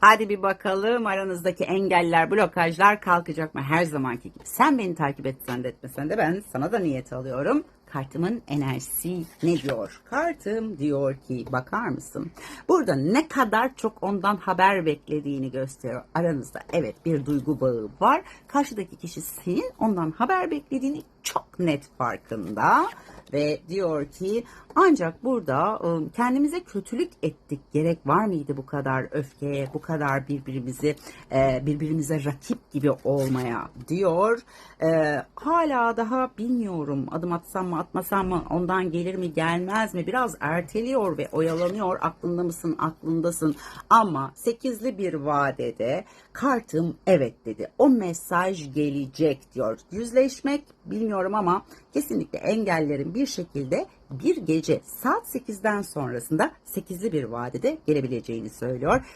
Hadi bir bakalım aranızdaki engeller, blokajlar kalkacak mı? Her zamanki gibi. Sen beni takip etsen de etmesen de ben sana da niyet alıyorum. Kartımın enerjisi ne diyor? Kartım diyor ki bakar mısın? Burada ne kadar çok ondan haber beklediğini gösteriyor. Aranızda evet bir duygu bağı var. Karşıdaki kişi senin ondan haber beklediğini çok net farkında ve diyor ki ancak burada ıı, kendimize kötülük ettik. Gerek var mıydı bu kadar öfkeye, bu kadar birbirimizi e, birbirimize rakip gibi olmaya diyor. E, hala daha bilmiyorum adım atsam mı atmasam mı ondan gelir mi gelmez mi biraz erteliyor ve oyalanıyor. Aklında mısın aklındasın ama sekizli bir vadede kartım evet dedi. O mesaj gelecek diyor. Yüzleşmek bilmiyorum ama kesinlikle engellerin bir şekilde bir gece saat 8'den sonrasında 8'li bir vadede gelebileceğini söylüyor.